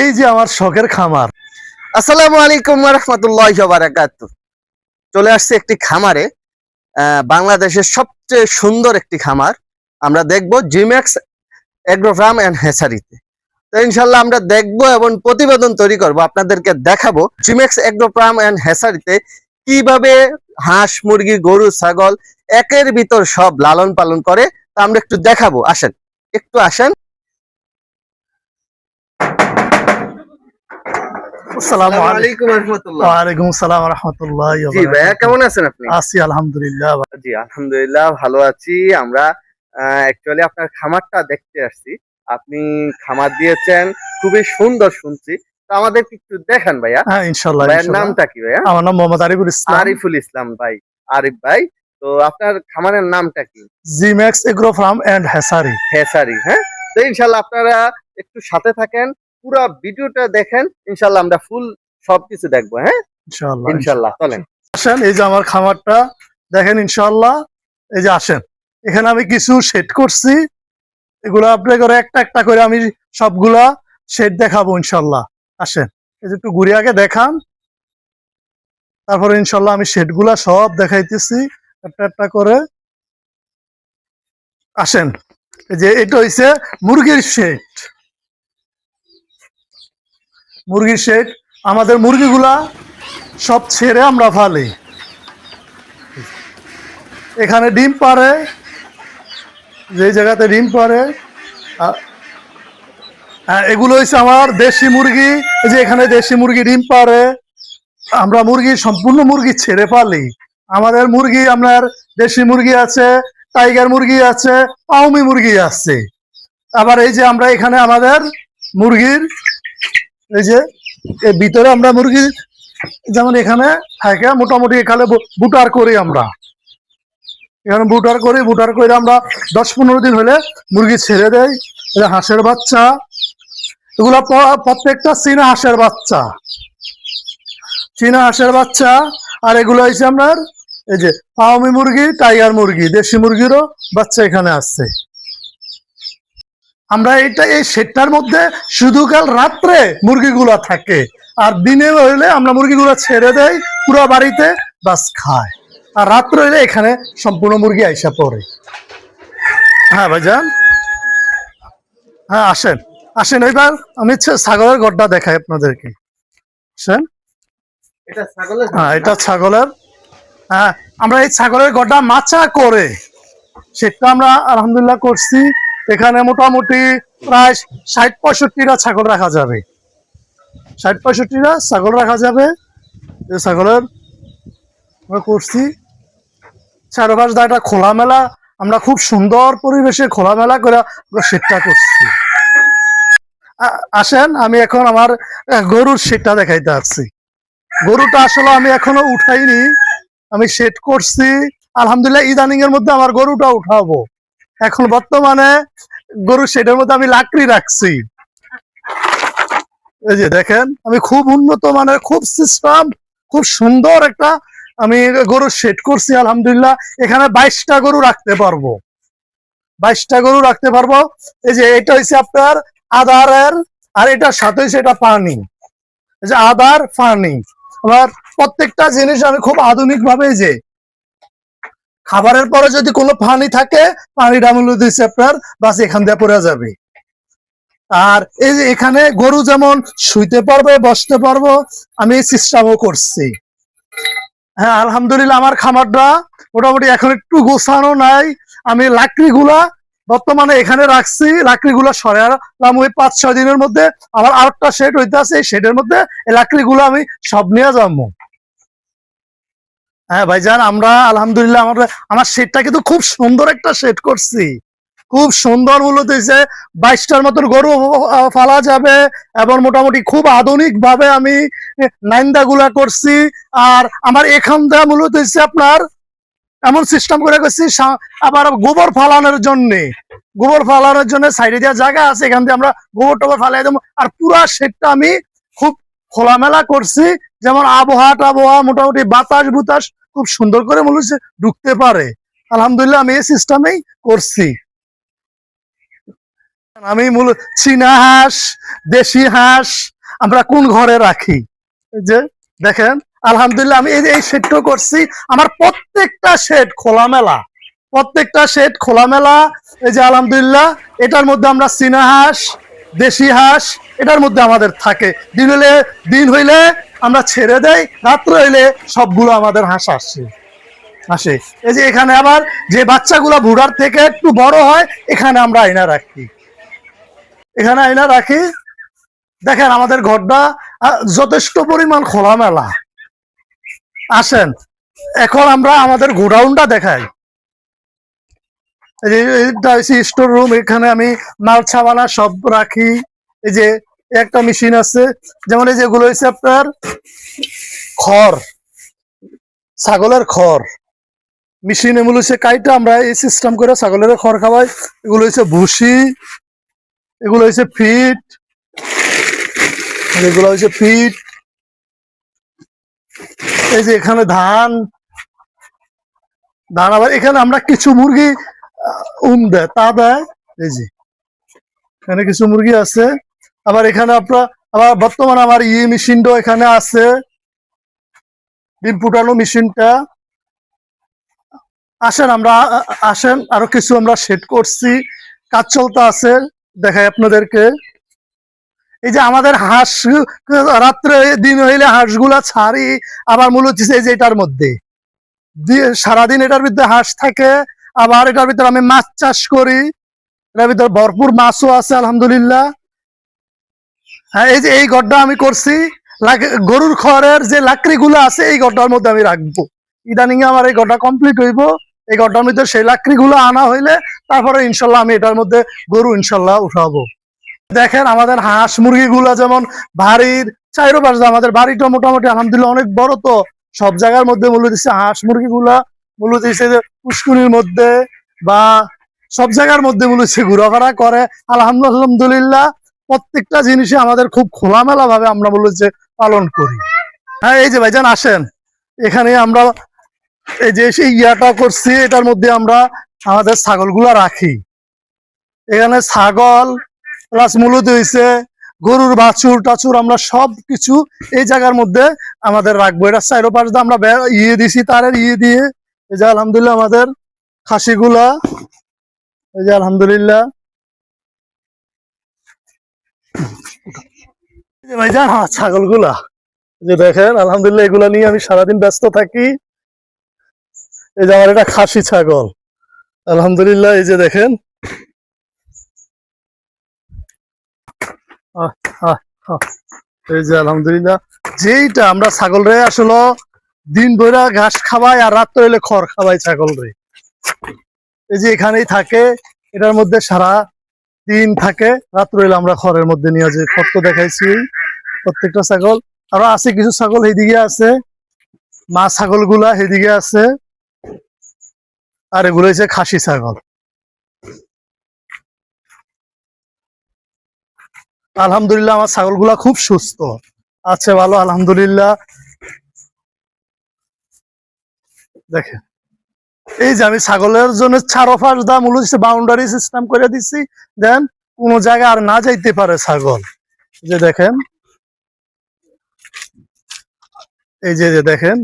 এই যে আমার শখের খামার। আসসালামু আলাইকুম রহমতুল্লাহ চলে আসছে একটি খামারে। বাংলাদেশের সবচেয়ে সুন্দর একটি খামার। আমরা দেখব জিম্যাক্স এগ্রোফার্ম অ্যান্ড হেসারিতে তো ইনশাল্লাহ আমরা দেখব এবং প্রতিবেদন তৈরি করব। আপনাদেরকে দেখাবো জিম্যাক্স এগ্রোফার্ম অ্যান্ড হেসারিতে কীভাবে হাঁস, মুরগি, গরু, ছাগল একের ভিতর সব লালন পালন করে। তা আমরা একটু দেখাবো। আসেন, একটু আসেন। আসসালামু আলাইকুম। আলাইকুম রহমতুল্লাহ। ওয়ালাইকুম আসসালাম রহমতুল্লাহ জি ভাইয়া কেমন আছেন আপনি? আছি আলহামদুলিল্লাহ জি আলহামদুলিল্লাহ ভালো আছি। আমরা অ্যাকচুয়ালি আপনার খামারটা দেখতে আসছি। আপনি খামার দিয়েছেন খুবই সুন্দর শুনছি। তো আমাদেরকে একটু দেখান ভাইয়া। হ্যাঁ ইনশাল্লাহ ভাইয়ের নামটা কি ভাইয়া? আমার নাম মোহাম্মদ আরিফুল ইসলাম। আরিফুল ইসলাম ভাই আরিফ ভাই। তো আপনার খামারের নামটা কি? জিম্যাক্স এগ্রো ফার্ম এন্ড হেসারি। হেসারি হ্যাঁ? তো ইনশাল্লাহ আপনারা একটু সাথে থাকেন। পুরো ভিডিওটা দেখেন ইনশাল্লাহ আমরা ফুল সবকিছু দেখব হ্যাঁ? ইনশাল্লাহ ইনশাল্লাহ চলেন। আসেন এই যে আমার খামারটা দেখেন ইনশাল্লাহ এই যে আসেন। এখানে আমি কিছু সেট করছি এগুলো আপনি করে একটা একটা করে আমি সবগুলা সেট দেখাবো ইনশাল্লাহ আসেন এই যে একটু ঘুরে আগে দেখান। তারপরে ইনশাল্লাহ আমি সেটগুলা সব দেখাইতেছি একটা একটা করে। আসেন এই যে এটা হইছে মুরগির শেড মুরগির শেড আমাদের মুরগিগুলা সব ছেড়ে আমরা ফালি। এখানে ডিম পারে যে জায়গাতে ডিম পারে হ্যাঁ, এগুলো হচ্ছে আমার দেশি মুরগি। যে এখানে দেশি মুরগি ডিম পারে আমরা মুরগি সম্পূর্ণ মুরগি ছেড়ে পালি আমাদের মুরগি আপনার দেশি মুরগি আছে টাইগার মুরগি আছে পাউমি মুরগি আছে। আবার এই যে আমরা এখানে আমাদের মুরগির এই যে এর ভিতরে আমরা মুরগি, যেমন এখানে থাকে, মোটামুটি এখানে বুটার করি আমরা। এখানে বুটার করি, বুটার করে আমরা দশ পনেরো দিন হলে মুরগি ছেড়ে দেয় এটা হাঁসের বাচ্চা, এগুলা প্রত্যেকটা চীনা হাঁসের বাচ্চা। চীনা হাঁসের বাচ্চা, আর এগুলো হয়েছে আপনার, এই যে পাওমি মুরগি, টাইগার মুরগি, দেশি মুরগিরও বাচ্চা এখানে আসছে আমরা এটা এই শেডটার মধ্যে শুধু কাল রাত্রে মুরগিগুলা থাকে। আর দিনে হইলে আমরা মুরগিগুলো ছেড়ে দেই পুরো বাড়িতে বাস খায়। আর রাত্রে হইলে এখানে সম্পূর্ণ মুরগি আইসা পড়ে। হ্যাঁ ভাইজান? হ্যাঁ আসেন। আসেন এবার আমি ছাগলের গড্ডা দেখাই আপনাদেরকে। আসেন। এটা ছাগলের হ্যাঁ এটা ছাগলের। হ্যাঁ আমরা এই ছাগলের গড্ডা মাচা করে সেটা আমরা আলহামদুলিল্লাহ করছি। এখানে মোটামুটি প্রায় ষাট পঁয়ষট্টিটা ছাগল রাখা যাবে। ষাট পঁয়ষট্টিটা ছাগল রাখা যাবে। এই ছাগলের করছি। চারপাশ দা একটা খোলামেলা, আমরা খুব সুন্দর পরিবেশে খোলামেলা করে আমরা সেটটা করছি। আসেন, আমি এখন আমার গরুর সেটটা দেখাইতে আসছি। গরুটা আসলে আমি এখনও উঠাইনি। আমি সেট করছি। আলহামদুলিল্লাহ ইদানিং এর মধ্যে আমার গরুটা উঠাবো। এখন বর্তমানে গরু সেটের মধ্যে আমি লাকড়ি রাখছি। এই যে দেখেন, আমি খুব উন্নত মানের, খুব সিস্টেম খুব সুন্দর একটা আমি গরু সেট করছি, আলহামদুলিল্লাহ। এখানে বাইশটা গরু রাখতে পারব। বাইশটা গরু রাখতে পারব। এই যে এটা হচ্ছে আপনার আধারের আর এটার সাথে এটা পানি। যে আধার পানি। আবার প্রত্যেকটা জিনিস আমি খুব আধুনিক ভাবে যে খাবারের পরে যদি কোনো পানি থাকে পানিটা মূল্য দিচ্ছে আপনার, বাস এখান দিয়ে পড়ে যাবে। আর এই যে এখানে গরু যেমন শুইতে পারবে, বসতে পারব, আমি এই সিস্টেমও করছি। হ্যাঁ আলহামদুলিল্লাহ আমার খামারটা মোটামুটি এখন একটু গোছানো নাই। আমি লাকড়িগুলা বর্তমানে এখানে রাখছি, লাকড়িগুলা সরালাম ওই পাঁচ ছয় দিনের মধ্যে। আমার আরেকটা শেড হইতে আছে এই শেডের মধ্যে এই লাকড়িগুলো আমি সব নিয়ে যাব। হ্যাঁ ভাইজান, আমরা আলহামদুলিল্লাহ আমার আমার শেডটা কিন্তু খুব সুন্দর একটা শেড করছি। খুব সুন্দর মূলত হয়েছে বাইশটার মতন গরু ফালা যাবে এবং মোটামুটি খুব আধুনিক ভাবে আমি নাইন্দা গুলা করছি। আর আমার এখান থেকে মূলত হচ্ছে আপনার এমন সিস্টেম করে করছি আবার গোবর ফালানোর জন্য। গোবর ফালানোর জন্য সাইডে দেওয়া জায়গা আছে, এখান থেকে আমরা গোবর টোবর ফালাই দেবো। আর পুরা শেডটা আমি খুব খোলামেলা করছি। যেমন আবহাওয়া টাবহাওয়া মোটামুটি বাতাস বুতাস খুব সুন্দর করে মনে ঢুকতে পারে। আলহামদুলিল্লাহ আমি এই সিস্টেমেই করছি। আমি মূল চীনা হাঁস, দেশি হাঁস আমরা কোন ঘরে রাখি? যে দেখেন, আলহামদুলিল্লাহ আমি এই শেডটা করছি। আমার প্রত্যেকটা শেড খোলামেলা। প্রত্যেকটা শেড খোলামেলা। এই যে আলহামদুলিল্লাহ, এটার মধ্যে আমরা চীনা হাঁস দেশি হাঁস, এটার মধ্যে আমাদের থাকে। দিন হইলে দিন হইলে আমরা ছেড়ে দেই, রাত্র হইলে সবগুলো আমাদের হাঁস আসে। আসে। এই যে এখানে আবার যে বাচ্চাগুলো ভুড়ার থেকে একটু বড় হয়, এখানে আমরা আয়না রাখি। এখানে আয়না রাখি। দেখেন আমাদের ঘরটা যথেষ্ট পরিমাণ খোলামেলা। আসেন, এখন আমরা আমাদের গোডাউনটা দেখাই। এইটা হচ্ছে স্টোর রুম এখানে আমি মাল ছাবানা সব রাখি। এই যে, একটা মেশিন আছে, যেমন এই যেগুলো হচ্ছে আপনার খড়, ছাগলের খড়। মেশিন এগুলো হচ্ছে কাইটা, আমরা এই সিস্টেম করে ছাগলের খড় খাওয়াই। এগুলো হচ্ছে ভুসি, এগুলো হচ্ছে ফিট এগুলো হচ্ছে ফিট। এই যে এখানে ধান ধান আবার এখানে আমরা কিছু মুরগি উম দেয় তা দেয় এই যে। এখানে কিছু মুরগি আছে। আবার এখানে আপনার, আবার বর্তমানে আমার ই মেশিনটাও এখানে আছে। ডিম ফুটানো মেশিনটা। আসেন আমরা আসেন, আরও কিছু আমরা সেট করছি। কাজ চলতে আছে, দেখাই আপনাদেরকে। এই যে আমাদের হাঁস, রাত্রে দিন হইলে হাঁসগুলা ছাড়ি, আবার মূলত এই যে এটার মধ্যে। দিয়ে সারাদিন এটার ভিতরে হাঁস থাকে আবার এটার ভিতরে আমি মাছ চাষ করি। এটার ভিতরে ভরপুর মাছও আছে, আলহামদুলিল্লাহ। হ্যাঁ এই যে এই গড্ডা আমি করছি গরুর খড়ের যে লাকড়ি গুলো আছে, এই গড্ডার মধ্যে আমি রাখব। ইদানিং আমার এই গড্ডা কমপ্লিট হইব। এই গড্ডার মধ্যে সেই লাকড়ি গুলো আনা হইলে তারপরে ইনশাল্লাহ আমি এটার মধ্যে গরু ইনশাল্লাহ উঠাবো। দেখেন আমাদের হাঁস মুরগি গুলা যেমন বাড়ির চাইরো পাশে আমাদের বাড়িটা মোটামুটি আলহামদুলিল্লাহ অনেক বড় তো, সব জায়গার মধ্যে মূল্য দিচ্ছে হাঁস মুরগি মূল্য যে পুষ্কুনির মধ্যে বা সব জায়গার মধ্যে মূল্য দিচ্ছে ঘোরাফেরা করে। আলহামদুলিল্লাহ প্রত্যেকটা জিনিসই আমাদের খুব খোলামেলা ভাবে আমরা মূল্য দিচ্ছে পালন করি। হ্যাঁ এই যে ভাইজান আসেন। এখানে আমরা এই যে সেই ইয়াটা করছি, এটার মধ্যে আমরা আমাদের ছাগলগুলা রাখি। এখানে ছাগল, প্লাস মূলত হয়েছে গরুর বাছুর, টাছুর আমরা সব কিছু এই জায়গার মধ্যে আমাদের রাখব। এটা চাইরো পাশ দিয়ে আমরা ইয়ে দিছি, তারের ইয়ে দিয়ে। এই যে আলহামদুলিল্লাহ আমাদের খাসিগুলা, এই যে আলহামদুলিল্লাহ। যে দেখেন, আলহামদুলিল্লাহ এগুলা নিয়ে আমি সারাদিন ব্যস্ত থাকি। এই যে আমার এটা খাসি ছাগল। আলহামদুলিল্লাহ, এই যে দেখেন। এই যে আলহামদুলিল্লাহ, যেইটা আমরা ছাগল রে আসলে দিন ভরা ঘাস খাওয়াই আর রাত হইলে খড় খাওয়াই ছাগল রে। এই যে এখানেই থাকে, এটার মধ্যে সারা দিন থাকে। রাত্র হইলে আমরা খড়ের মধ্যে নিয়ে যে খড় তো দেখাইছি, প্রত্যেকটা ছাগল। আরও আছে কিছু ছাগল এইদিকে আছে। মা ছাগলগুলা এইদিকে আছে। আর এগুলো হচ্ছে খাসি ছাগল। আলহামদুলিল্লাহ, আমার ছাগলগুলা খুব সুস্থ। আছে ভালো, আলহামদুলিল্লাহ। দেখেন। এই যে আমি ছাগলের জন্য চারোফাস দাম মূলত বাউন্ডারি সিস্টেম করে দিচ্ছি দেন কোন জায়গায় আর না যাইতে পারে ছাগল। যে দেখেন। এই যে দেখেন।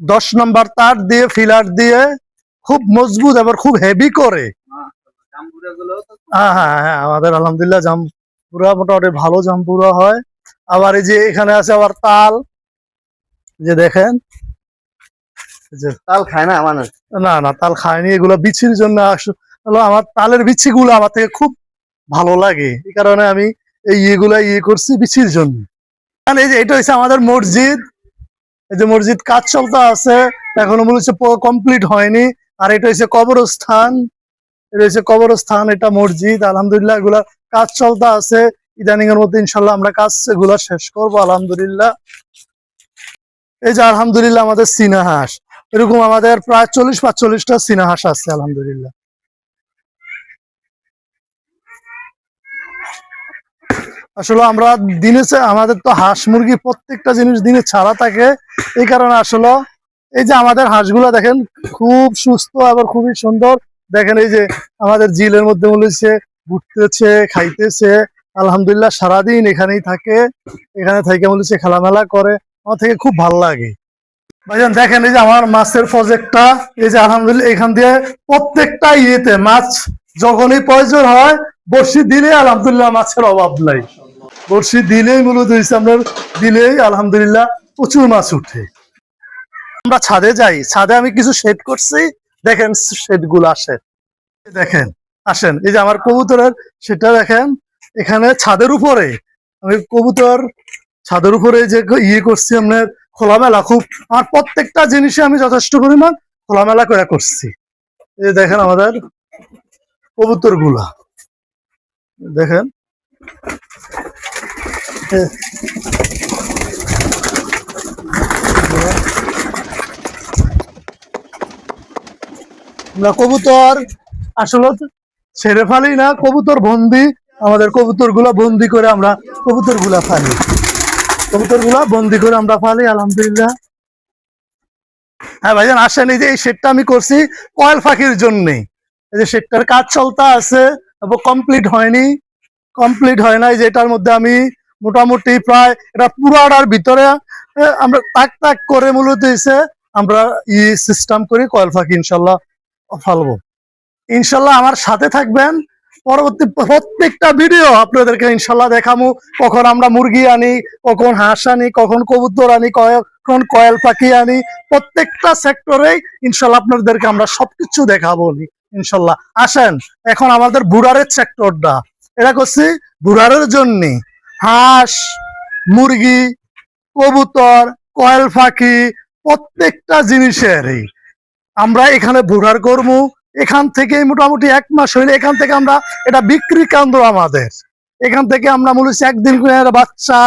দশ নম্বর তার দিয়ে ফিলার দিয়ে খুব মজবুত, আবার খুব হেভি করে। হ্যাঁ হ্যাঁ হ্যাঁ আমাদের আলহামদুলিল্লাহ জামপুরা মোটামুটি ভালো জামপুরা হয়। আবার এই যে এখানে আছে আবার তাল। যে দেখেন। তাল খায় না মানুষ? না না, তাল খায়নি, এগুলো বিচির জন্য আস- আমার তালের বিচি গুলো আমার থেকে খুব ভালো লাগে। এই কারণে আমি এই ইয়েগুলা ইয়ে করছি বিচির জন্য। আর এই যে, এটা হচ্ছে আমাদের মসজিদ। এই যে মসজিদ কাজ চলতে আছে, এখনও মনে হচ্ছে কমপ্লিট হয়নি। আর এটা হচ্ছে কবরস্থান। এটা হচ্ছে কবরস্থান, এটা মসজিদ। আলহামদুলিল্লাহ এগুলা কাজ চলতে আছে। ইদানিং এর মধ্যে ইনশাল্লাহ আমরা কাজ এগুলা শেষ করব, আলহামদুলিল্লাহ। এই যে আলহামদুলিল্লাহ আমাদের চীনা হাঁস এরকম আমাদের প্রায় চল্লিশ পাঁচচল্লিশটা চীনা হাঁস আছে, আলহামদুলিল্লাহ। আসলে আমরা দিনে আমাদের তো হাঁস মুরগি প্রত্যেকটা জিনিস দিনে ছাড়া থাকে। এই কারণে আসলে এই যে আমাদের হাঁসগুলা দেখেন খুব সুস্থ আবার খুবই সুন্দর। দেখেন এই যে আমাদের জিলের মধ্যে মনে ঘুরতেছে, খাইতেছে। আলহামদুলিল্লাহ সারাদিন এখানেই থাকে। এখানে থেকে বলেছে খেলামেলা করে। আমার থেকে খুব ভালো লাগে। ভাইজান, দেখেন এই যে আমার মাছের প্রজেক্টটা এই যে আলহামদুলিল্লাহ এখান দিয়ে প্রত্যেকটা ইয়েতে মাছ যখনই প্রয়োজন হয় বর্ষি দিলে আলহামদুলিল্লাহ মাছের অভাব নাই। বর্ষি দিলেই মূলত আপনার দিলেই আলহামদুলিল্লাহ প্রচুর মাছ উঠে। আমরা ছাদে যাই, ছাদে আমি কিছু শেড করছি, দেখেন শেডগুলো আসে। দেখেন, আসেন, এই যে আমার কবুতরের, সেটা দেখেন, এখানে ছাদের উপরে, আমি কবুতর ছাদের উপরে যে ইয়ে করছি, আপনার খোলামেলা, খুব আমার প্রত্যেকটা জিনিসে আমি যথেষ্ট পরিমাণ খোলামেলা করে করছি। এই দেখেন আমাদের কবুতরগুলা দেখেন। আমরা কবুতর আসলে ছেড়ে ফালি না, কবুতর বন্দি, আমাদের কবুতরগুলা বন্দি করে আমরা কবুতরগুলা ফালি। কবুতরগুলা বন্দি করে আমরা ফালি আলহামদুলিল্লাহ। হ্যাঁ ভাইজান, আসেন, এই যে এই আমি করছি কয়েল পাখির জন্য। এই যে কাজ চলতে আছে কমপ্লিট হয়নি। কমপ্লিট হয় নাই, যেটার মধ্যে আমি মোটামুটি প্রায়, এটা পুরাটার ভিতরে আমরা তাক তাক করে মূলত এসে আমরা ই সিস্টেম করি কয়েল পাখি, ইনশাল্লাহ, ফালবো। ইনশাল্লাহ আমার সাথে থাকবেন পরবর্তী প্রত্যেকটা ভিডিও আপনাদেরকে ইনশাল্লাহ দেখামু। কখন আমরা মুরগি আনি, কখন হাঁস আনি, কখন কবুতর আনি কখন কয়েল পাখি আনি, প্রত্যেকটা সেক্টরে ইনশাল্লাহ আপনাদেরকে আমরা সবকিছু দেখাবো ইনশাল্লাহ আসেন, এখন আমাদের বুড়ারের সেক্টরটা এটা করছি বুড়ারের জন্য। হাঁস, মুরগি, কবুতর, কয়েল পাখি, প্রত্যেকটা জিনিসেরই। আমরা এখানে বুড়ার করব এখান থেকে মোটামুটি এক মাস হইলে এখান থেকে আমরা এটা বিক্রি কেন্দ্র আমাদের। এখান থেকে আমরা মূলত একদিন করে বাচ্চা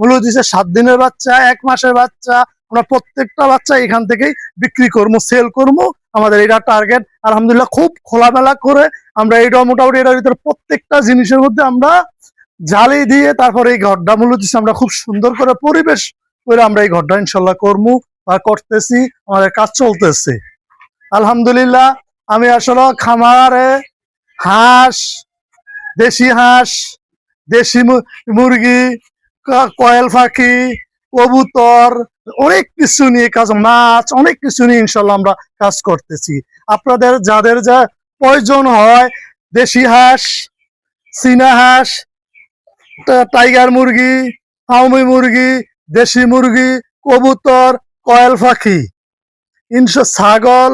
মূলত দিচ্ছে সাত দিনের বাচ্চা, এক মাসের বাচ্চা, আমরা প্রত্যেকটা বাচ্চা এখান থেকেই বিক্রি করব, সেল করব। আমাদের এটা টার্গেট আলহামদুলিল্লাহ খুব খোলামেলা করে আমরা এটা মোটামুটি এটার ভিতরে প্রত্যেকটা জিনিসের মধ্যে আমরা জালি দিয়ে তারপরে এই ঘরটা মূলত আমরা খুব সুন্দর করে পরিবেশ করে আমরা এই ঘরটা ইনশাল্লাহ করব বা করতেছি, আমাদের কাজ চলতেছে। আলহামদুলিল্লাহ আমি আসলে খামারে হাঁস, দেশি হাঁস, দেশি মুরগি কয়েল পাখি, কবুতর, অনেক কিছু নিয়ে কাজ, মাছ, অনেক কিছু নিয়ে ইনশাল্লাহ আমরা কাজ করতেছি। আপনাদের যাদের যা প্রয়োজন হয়, দেশি হাঁস, চীনা হাঁস টাইগার মুরগি হাউমি মুরগি, দেশি মুরগি, কবুতর, কয়েল পাখি, ইনশা ছাগল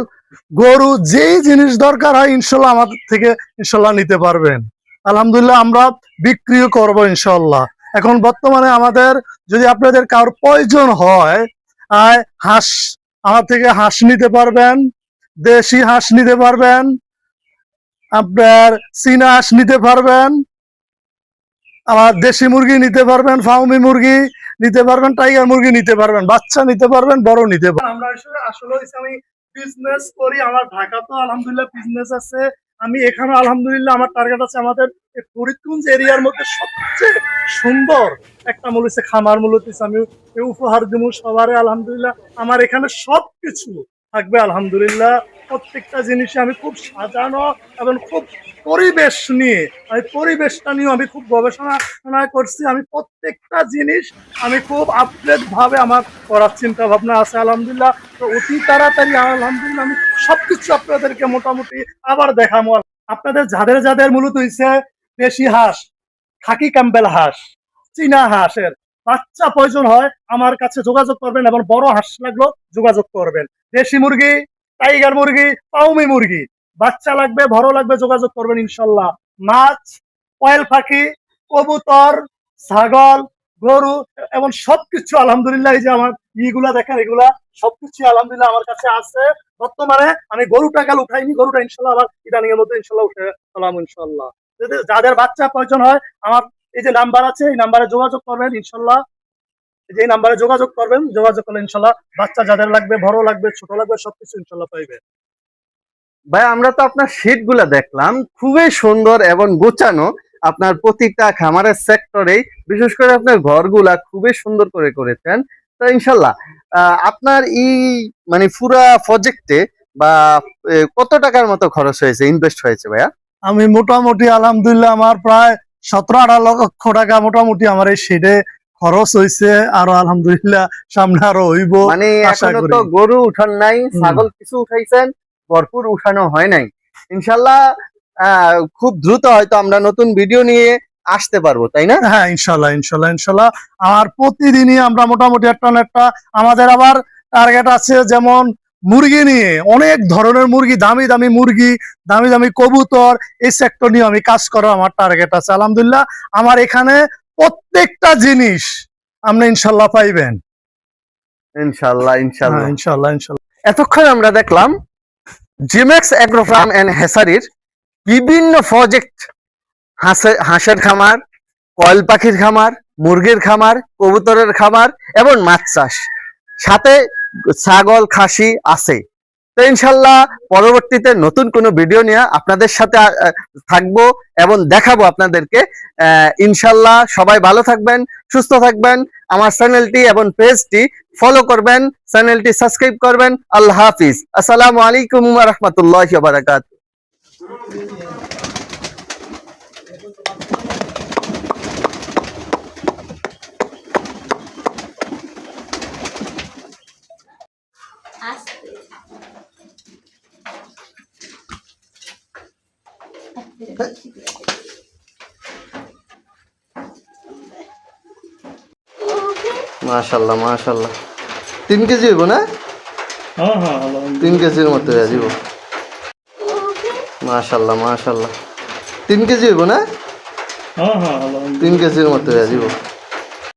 গরু যেই জিনিস দরকার হয়, ইনশাল্লাহ আমাদের থেকে ইনশাল্লাহ নিতে পারবেন। আলহামদুলিল্লাহ আমরা বিক্রিও করব ইনশাল্লাহ। এখন বর্তমানে আমাদের যদি আপনাদের কারোর প্রয়োজন হয় হাঁস, আমার থেকে হাঁস নিতে পারবেন, দেশি হাঁস নিতে পারবেন, আপনার চীনা হাঁস নিতে পারবেন, আমার দেশি মুরগি নিতে পারবেন, ফাউমি মুরগি নিতে পারবেন, টাইগার মুরগি নিতে পারবেন, বাচ্চা নিতে পারবেন, বড় নিতে পারবেন। আমরা আসলে আমি বিজনেস করি, আমার ঢাকা তো আলহামদুলিল্লাহ বিজনেস আছে। আমি এখানে আলহামদুলিল্লাহ আমার টার্গেট আছে আমাদের ফরিদগঞ্জ এরিয়ার মধ্যে সবচেয়ে সুন্দর একটা মূল হচ্ছে খামার, মূল হচ্ছে আমি উপহার দিব সবারে, আলহামদুলিল্লাহ। আমার এখানে সবকিছু থাকবে, আলহামদুলিল্লাহ। প্রত্যেকটা জিনিসে আমি খুব সাজানো এবং খুব পরিবেশ নিয়ে, আমি পরিবেশটা নিয়ে আমি খুব গবেষণা করছি। আমি প্রত্যেকটা জিনিস আমি খুব আপডেট ভাবে আমার করার চিন্তা ভাবনা আছে, আলহামদুলিল্লাহ। তো অতি তাড়াতাড়ি, আলহামদুলিল্লাহ, আমি সবকিছু আপনাদেরকে মোটামুটি আবার দেখাবো। আপনাদের যাদের যাদের মূলত হইছে দেশি হাঁস, খাকি ক্যাম্বেল হাঁস, চীনা হাঁসের বাচ্চা প্রয়োজন হয়, আমার কাছে যোগাযোগ করবেন এবং বড় হাঁস লাগল, যোগাযোগ করবেন। দেশি মুরগি, টাইগার মুরগি পাউমি মুরগি, বাচ্চা লাগবে বড় লাগবে, যোগাযোগ করবেন ইনশাল্লাহ। মাছ, কয়েল পাখি, কবুতর, ছাগল, গরু এবং সবকিছু আলহামদুলিল্লাহ, এই যে আমার ইগুলা দেখেন, এগুলা সবকিছু আলহামদুলিল্লাহ আমার কাছে আছে। বর্তমানে আমি গরুটা কাল উঠাইনি, গরুটা ইনশাল্লাহ আবার ইদানিং এর মধ্যে ইনশাল্লাহ উঠে ফেলাম ইনশাল্লাহ। যাদের বাচ্চা প্রয়োজন হয়, আমার এই যে নাম্বার আছে এই নাম্বারে যোগাযোগ করবেন ইনশাল্লাহ। এই যে এই নাম্বারে যোগাযোগ করবেন যোগাযোগ করলে ইনশাল্লাহ বাচ্চা যাদের লাগবে বড় লাগবে ছোট লাগবে সবকিছু ইনশাল্লাহ পাইবে। ভাই আমরা তো আপনার শীটগুলা দেখলাম খুবই সুন্দর এবং গোছানো আপনার প্রতিটা খামারের সেক্টরেই বিশেষ করে আপনার ঘরগুলা খুবই সুন্দর করে করেছেন। তো ইনশাল্লাহ আহ, আপনার এই মানে পুরা প্রজেক্টে বা কত টাকার মতো খরচ হয়েছে ইনভেস্ট হয়েছে ভাইয়া? আমি মোটামুটি আলহামদুলিল্লাহ আমার প্রায় সতেরো আঠারো লক্ষ টাকা মোটামুটি আমার এই শেডে খরচ হয়েছে আরও আলহামদুলিল্লাহ সামনে আরও হইব মানে এখনও তো গরু উঠান নাই ছাগল কিছু উঠাইছেন ভরপুর উঠানো হয় নাই। ইনশাল্লাহ আহ, খুব দ্রুত হয়তো আমরা নতুন ভিডিও নিয়ে আসতে পারব তাই না? হ্যাঁ ইনশাল্লাহ ইনশাল্লাহ ইনশাল্লাহ। আর প্রতিদিনই আমরা মোটামুটি একটা না একটা আমাদের আবার টার্গেট আছে যেমন মুরগি নিয়ে অনেক ধরনের মুরগি দামি দামি মুরগি দামি দামি কবুতর এই সেক্টর নিয়ে আমি কাজ করার আমার টার্গেট আছে। আলহামদুলিল্লাহ আমার এখানে প্রত্যেকটা জিনিস আপনি ইনশাল্লাহ পাইবেন। ইনশাল্লাহ ইনশাল্লাহ। হ্যাঁ ইনশাল্লাহ ইনশাল্লাহ। এতক্ষণ আমরা দেখলাম জিমেক্স অ্যাগ্রো ফার্ম এন্ড হেসারির বিভিন্ন প্রজেক্ট হাঁসে- হাঁসের খামার কয়েল পাখির খামার মুরগির খামার কবুতরের খামার এবং মাছ চাষ। সাথে ছাগল, খাসি আছে। তো ইনশাল্লাহ পরবর্তীতে নতুন কোনো ভিডিও নিয়ে আপনাদের সাথে থাকব এবং দেখাবো আপনাদেরকে। ইনশাল্লাহ সবাই ভালো থাকবেন, সুস্থ থাকবেন। আমার চ্যানেলটি এবং পেজটি ফলো করবেন, চ্যানেলটি সাবস্ক্রাইব করবেন। আল্লাহ হাফিজ। আসসালামু আলাইকুম রহমতুল্লাহ বারাকাত মাশাল্লাহ মাশাল্লাহ তিন কেজি হইব না? হ্যাঁ হ্যাঁ তিন কেজির মতো হয়ে যাব মাশাল্লাহ মাশাল্লাহ তিন কেজি হইব না? হ্যাঁ হ্যাঁ তিন কেজির মতো হয়ে যাব